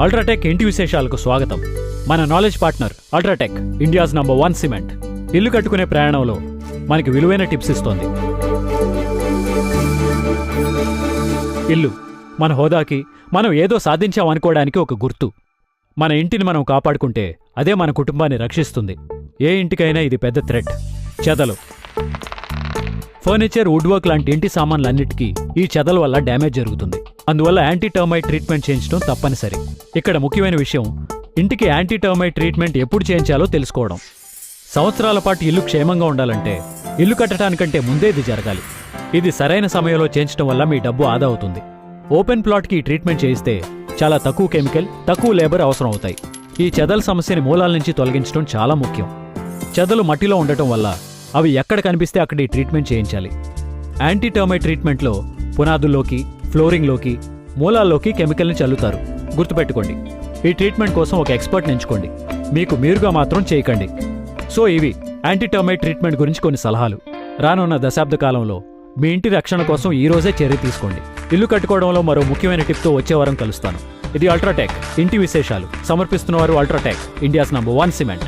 UltraTech ఇంటి విశేషాలకు స్వాగతం. మన knowledge partner UltraTech India's number one cement ఇల్లు కట్టుకునే ప్రయాణంలో మనకి విలువైన టిప్స్ ఇస్తోంది. ఇల్లు మన హోదాకి మనం ఏదో సాధించామనుకోవడానికి ఒక గుర్తు. మన ఇంటిని మనం కాపాడుకుంటే అదే మన కుటుంబాన్ని రక్షిస్తుంది. ఏ ఇంటికైనా ఇది పెద్ద థ్రెట్ చెదలు. ఫర్నిచర్ వుడ్ వర్క్ లాంటి ఇంటి సామాన్లన్నిటికీ ఈ చెదల వల్ల డ్యామేజ్ జరుగుతుంది. అందువల్ల యాంటీ టర్మైట్ ట్రీట్మెంట్ చేయించడం తప్పనిసరి. ఇక్కడ ముఖ్యమైన విషయం ఇంటికి యాంటీ టర్మైట్ ట్రీట్మెంట్ ఎప్పుడు చేయించాలో తెలుసుకోవడం. సంవత్సరాల పాటు ఇల్లు క్షేమంగా ఉండాలంటే ఇల్లు కట్టడానికంటే ముందే ఇది జరగాలి. ఇది సరైన సమయంలో చేయించడం వల్ల మీ డబ్బు ఆదా అవుతుంది. ఓపెన్ ప్లాట్కి ట్రీట్మెంట్ చేయిస్తే చాలా తక్కువ కెమికల్ తక్కువ లేబర్ అవసరం అవుతాయి ఈ చెదల సమస్యని మూలాల నుంచి తొలగించడం చాలా ముఖ్యం. చెదలు మట్టిలో ఉండటం వల్ల అవి ఎక్కడ కనిపిస్తే అక్కడ ఈ ట్రీట్మెంట్ చేయించాలి. యాంటీ టర్మైట్ ట్రీట్మెంట్లో పునాదుల్లోకి ఫ్లోరింగ్లోకి మూలాల్లోకి కెమికల్ని చల్లుతారు. గుర్తుపెట్టుకోండి ఈ ట్రీట్మెంట్ కోసం ఒక ఎక్స్పర్ట్ని ఎంచుకోండి. మీకు మీరుగా మాత్రం చేయకండి. సో ఇవి యాంటీటర్మైట్ ట్రీట్మెంట్ గురించి కొన్ని సలహాలు. రానున్న దశాబ్ద కాలంలో మీ ఇంటి రక్షణ కోసం ఈ రోజే చర్య తీసుకోండి. ఇల్లు కట్టుకోవడంలో మరో ముఖ్యమైన టిప్తో వచ్చే వారం కలుస్తాను. ఇది అల్ట్రాటెక్ ఇంటి విశేషాలు. సమర్పిస్తున్నవారు UltraTech India's number one cement.